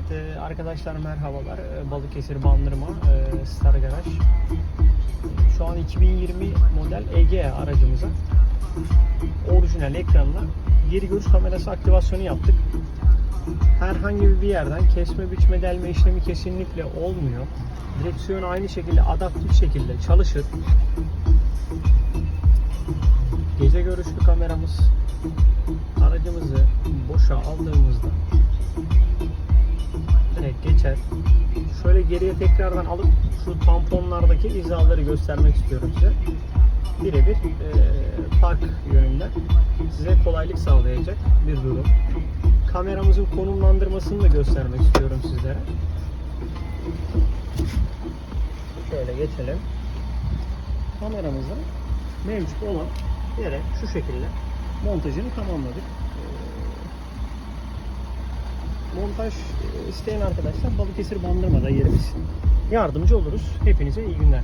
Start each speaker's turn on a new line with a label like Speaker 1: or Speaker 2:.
Speaker 1: Evet e, arkadaşlar merhabalar. E, Balıkesir Bandırma e, Star Garaj. Şu an 2020 model EGE aracımıza orijinal ekranla geri görüş kamerası aktivasyonu yaptık. Herhangi bir yerden kesme, biçme, delme işlemi kesinlikle olmuyor. Direksiyon aynı şekilde adaptif şekilde çalışır. Gece görüşlü kameramız aracımızı boşa aldığımızda geçer. Şöyle geriye tekrardan alıp şu tamponlardaki hizaları göstermek istiyorum size. Birebir e, park yönünden size kolaylık sağlayacak bir durum. Kameramızın konumlandırmasını da göstermek istiyorum sizlere. Şöyle geçelim. Kameramızda mevcut olan yere şu şekilde montajını tamamladık. Montaj e, isteyen arkadaşlar Balıkesir Bandırma'da yerimiz. Yardımcı oluruz. Hepinize iyi günler.